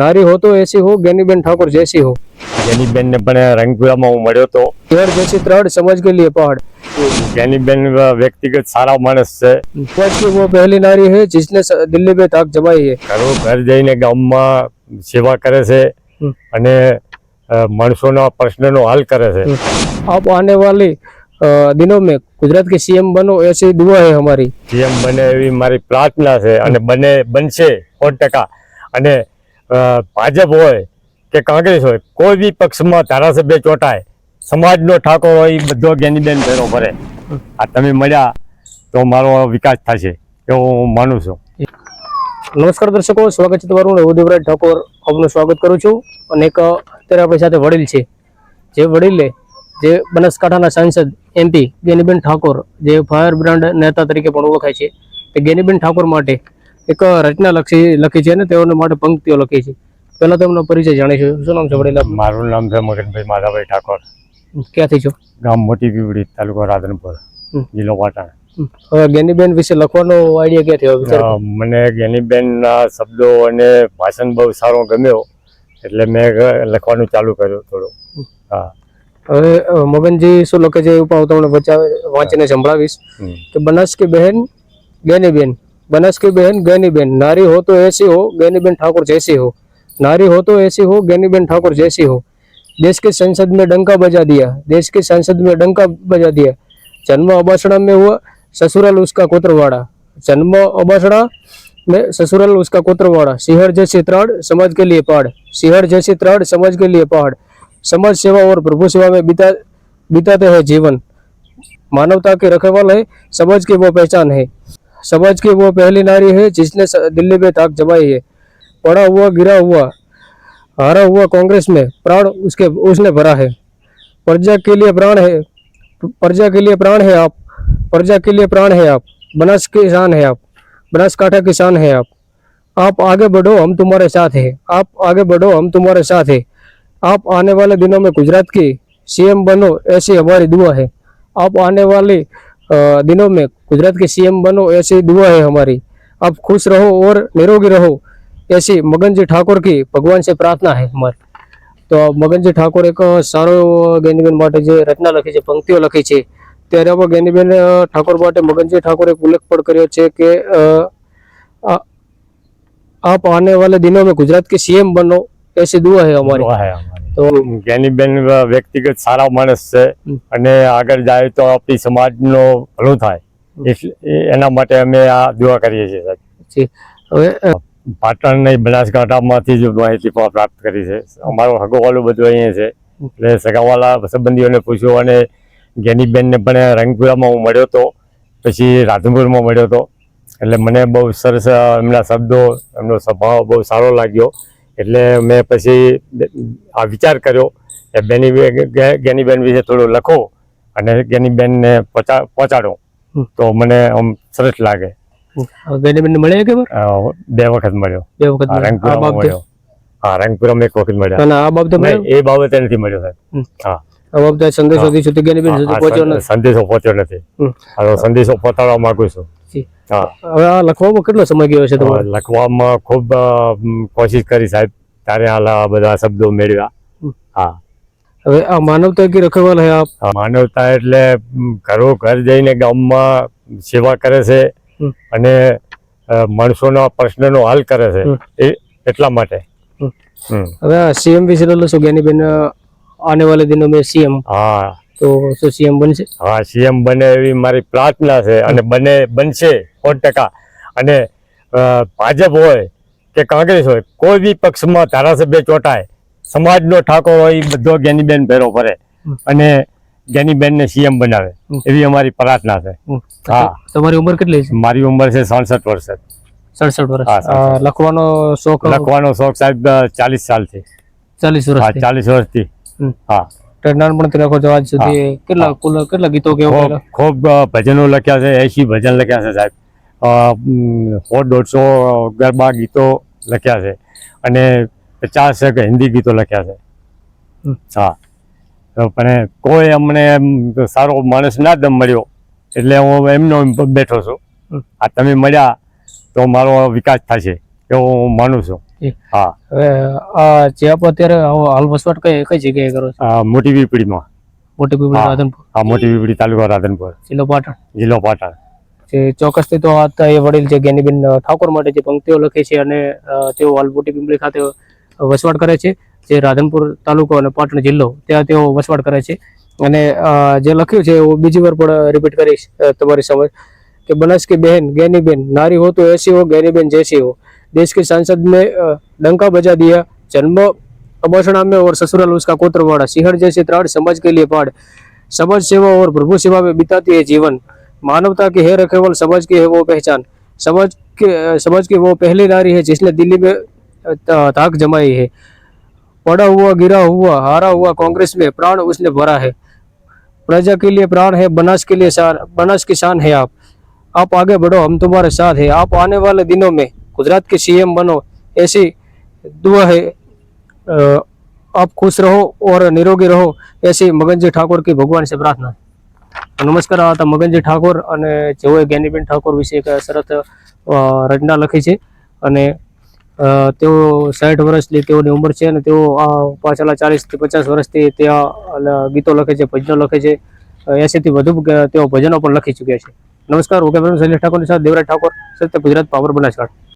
નારી હો તો એસી હો ગેનીબેન ઠાકોર જેસી હો. ગેનીબેન ને પણ રંગપુરામાં હું મળ્યો તો. ઘેર જેસી ત્રડ સમજ કે લીએ પહાડ. ગેનીબેન વ્યક્તિગત સારા માણસ છે. પછી વો પહેલી નારી હે જીસને દિલ્હી મે તાક જમાઈ હે. ઘરો ઘર જઈને ગામમાં સેવા કરે છે અને માણસોના પ્રશ્નનો હલ કરે છે. આપ આને વાલી દિનો મેં ગુજરાત કે સીએમ બનો એસી દુઆ હે અમારી. સીએમ બને એવી મારી પ્રાર્થના છે અને બને બનશે સો ટકા. અને ભાજપ હોય કે કોંગ્રેસ હોય, કોઈ બી પક્ષમાં ધારાસભ્ય ચોંટાય, સમાજનો ઠાકોર હોય એ બધો જ્ઞાનીબેન ભેરો ભરે. આ તમે મળ્યા તો મારો વિકાસ થશે, એવું હું માનું છું. નમસ્કાર દર્શકો, સ્વાગત છે તમારું હું ઉદયવરાજ ઠાકોર. આપનું સ્વાગત કરું છું. અને એક અત્યારે આપણી સાથે વડીલ છે. જે વડીલે, જે બનાસકાંઠાના સાંસદ એમપી ગેનીબેન ઠાકોર, જે ફાયર બ્રાન્ડ નેતા તરીકે પણ ઓળખાય છે. તે ગેનીબેન ઠાકોર માટે એક રચના લખી લખી છે અને તેઓને માટે પંક્તિઓ લખી છે. પહેલા તમને પરિચય જાણીશું. શું નામ છે વડીલ મારું નામ છે મગનભાઈ માધાભાઈ ઠાકોર. ક્યાંથી છો? ગામ મોટી પીવડી તાલુકો રાધનપુર જિલ્લો પાટણ. હવે ગેનીબેન વિશે લખવાનો આઈડિયા ક્યાંથી થયો મને ગેનીબેનના શબ્દો અને ભાષણ બહુ સારો ગમ્યો એટલે મેં લખવાનું ચાલુ કર્યું થોડું. હા. હવે મોબેનજી શું લખે છે એવું પણ હું તમને વચાવે વાંચીને સંભળાવીશ. કે બનાસ કે બહેન ગેનીબેન. बनास की बहन, गैनी बहन। नारी हो तो ऐसी हो, गैनी बहन ठाकुर जैसी हो। नारी हो तो ऐसी हो, गैनी बहन ठाकुर जैसी हो। देश के संसद में डंका बजा दिया, देश के संसद में डंका बजा दिया। जन्म अबासड़ा में हुआ, ससुराल उसका कोतरवाड़ा। जन्म अबासड़ा में ससुराल उसका कोतरवाड़ा। सिहर जैसी त्राड़ समाज के लिए पहाड़ सिहर जैसी त्राड़ समाज के लिए पहाड़ समाज सेवा और प्रभु सेवा में बिता, बिताते हैं जीवन। मानवता के रखवाल है, समाज की वो पहचान है। समाज की वो पहली नारी है जिसने दिल्ली में ताक जमाई है। पड़ा हुआ, गिरा हुआ, हारा हुआ कांग्रेस में, प्राण उसके, उसने भरा है। प्रजा के लिए प्राण है, प्रजा के लिए प्राण है आप, प्रजा के लिए प्राण है आप, बनास किसान है आप बनासकांठा की शान है आप। आप आगे बढ़ो, हम तुम्हारे साथ हैं। आप आगे बढ़ो, हम तुम्हारे साथ हैं। आप आने वाले दिनों में गुजरात की सीएम बनो, ऐसी हमारी दुआ है। आप आने वाले दिनों में गुजरात के सीएम बनो ऐसी दुआ है हमारी आप खुश रहो और निरोगी रहो ऐसी मगन जी ठाकुर की भगवान से प्रार्थना है हमारी તો મગનજી ઠાકોર એક સારો એવો ગેનીબેન માટે જે રચના લખી છે, પંક્તિઓ લખી છે. ત્યારે આમાં ગેનીબેન ઠાકોર માટે મગનજી ઠાકોરે ઉલ્લેખ પણ કર્યો છે કે આપ આને વાલે દિનો મેં ગુજરાત કે સીએમ બનો, એસી દુઆ હે અમારી. તો જ્ઞાનીબેન વ્યક્તિગત સારા માણસ છે અને આગળ જાય તો આપણી સમાજનો ભલું થાય. એટલે એના માટે અમે આ દુઆ કરીએ છીએ સાહેબ. હવે અ, પાટણ નહીં બનાસકાંઠામાંથી જ માહિતી પ્રાપ્ત કરી છે. અમારો હગોવાલો બધું અહીંયા છે. એટલે સગાવાલા સંબંધીઓને પૂછ્યું અને જ્ઞાનીબેનને પણ રંગપુરામાં હું મળ્યો હતો. પછી રાધનપુરમાં મળ્યો હતો. એટલે મને બહુ સરસ એમના શબ્દો એમનો સ્વભાવ બહુ સારો લાગ્યો. એટલે મેં પછી આ વિચાર કર્યો કે બેની ગેનીબેન વિશે થોડું લખો અને ગેનીબેનને પહોંચા પહોંચાડો. તો મને આમ સરસ લાગે. જ્ઞાનીબેનને મળ્યા કે બે વખત મળ્યો. બે વખત રંગપુરામાં મળ્યો. હા રંગપુરામાં એક વખત મળ્યા. ના ના આ બાબતે એ બાબતે નથી મળ્યો સાહેબ. હા. આ બાબતે સંદેશો સુધી સુધી પહોંચ્યો નથી. સંદેશો પહોંચ્યો નથી. સંદેશો પહોંચાડવા માંગુ છું. હવે આ લખવામાં કેટલો સમય ગયો છે તમારે? લખવામાં ખૂબ કોશિશ કરી સાહેબ. ત્યારે આ બધા શબ્દો મેળવ્યા. હા. હવે આ માનવતા કી રખવાલ હે આપ? માનવતા એટલે ઘરો ઘર જઈને ગામમાં સેવા કરે છે અને માણસોના પ્રશ્નનો હલ કરે છે. એ એટલા માટે. હવે સીએમ વિશે છો જ્ઞાનીબેન આને વાલે દિનો મેં સીએમ હા. તો શું સીએમ બનશે? હા સીએમ બને એવી મારી પ્રાર્થના છે અને બને બનશે સો ટકા. અને ભાજપ હોય કે કોંગ્રેસ હોય કોઈ બી પક્ષમાં ધારાસભ્ય ચોંટાય સમાજનો ઠાકોર હોય એ બધો જ્ઞાનીબેન ભેરો ફરે. અને જ્ઞાનીબેનને સીએમ બનાવે. એવી અમારી પ્રાર્થના છે. હા. તમારી ઉંમર કેટલી છે? મારી ઉંમર છે સડસઠ વર્ષ. સડસઠ વર્ષ. લખવાનો શોખ લખવાનો શોખ સાહેબ ચાલીસ સાલથી. ચાલીસ હા વર્ષ ચાલીસ વર્ષથી. હા. નાનપણથી લખો છો આજ સુધી કેટલા કુલ કેટલા ગીતો કેવો ખૂબ ભજનો લખ્યા છે એસી ભજન લખ્યા છે સાહેબ. સો દોઢસો ગરબા ગીતો લખ્યા છે અને પચાસ એક હિન્દી ગીતો લખ્યા છે. હા. તો પણ કોઈ અમને એમ સારો માણસ ના દમ મળ્યો એટલે હું એમનો એમ બેઠો છું. આ તમે મળ્યા તો મારો વિકાસ થશે એવું હું માનું છું. હા. આ ચેપ અત્યારે હાલ વસવાટ કઈ કઈ જગ્યાએ કરો છો? મોટી પીપળીમાં. રાધનપુર? હા મોટી પીપળી તાલુકો રાધનપુર. જિલ્લો પાટણ? જિલ્લો પાટણ. ચોક્કસથી તો આ વડીલ છે જ્ઞાનીબેન ઠાકોર માટે જે પંક્તિઓ લખે છે અને તેઓ હાલપોટી પીંપળી ખાતે વસવાટ કરે છે. જે રાધનપુર તાલુકો અને પાટણ જિલ્લો ત્યાં તેઓ વસવાટ કરે છે. અને જે લખ્યું છે હું બીજી વાર પણ રિપીટ કરીશ તમારી સમજ. કે બનાસ કે બહેન જ્ઞાનીબેન નારી હો તો એસી હો જ્ઞાનીબેન જેસી હો. देश के सांसद ने डंका बजा दिया। जन्म अबोषणा में और ससुराल उसका कोत्रवाड़ा सिंहड़ जैसे त्राड़ समाज के लिए पाड़। समाज सेवा और प्रभु सेवा में बिताती है जीवन। मानवता की है रखेवाल समाज की है वो पहचान। समाज के समाज की वो पहली नारी है जिसने दिल्ली में ताक जमाई है। पड़ा हुआ, गिरा हुआ, हारा हुआ कांग्रेस में प्राण उसने भरा है। प्रजा के लिए प्राण है, बनास के लिए बनास की शान है आप। आप आगे बढ़ो, हम तुम्हारे साथ हैं। आप आने वाले दिनों में गुजरात के सीएम बनो ऐसी दुआ है अ, आप खुश रहो और निरोगी રહો ऐसी મગનજી ઠાકોર की ભગવાન से પ્રાર્થના નમસ્કાર આ હતા મગનજી ઠાકોર અને જેઓએ જ્ઞાનીબેન ઠાકોર વિશે એક સરસ અ, રચના લખી છે અને અ, તેઓ સાઠ વર્ષની તેઓની ઉંમર છે અને તેઓ આ પાછલા ચાલીસથી પચાસ વર્ષથી ત્યાં અ, ગીતો લખે છે ભજનો લખે છે એસીથી વધુ ગ- તેઓ ભજનો પણ લખી ચૂક્યા છે નમસ્કાર હું કેમેરામેન શૈલેષ ઠાકોરની સાથે દેવરાજ ઠાકોર સત્ય ગુજરાત પાવર બનાસકાંઠા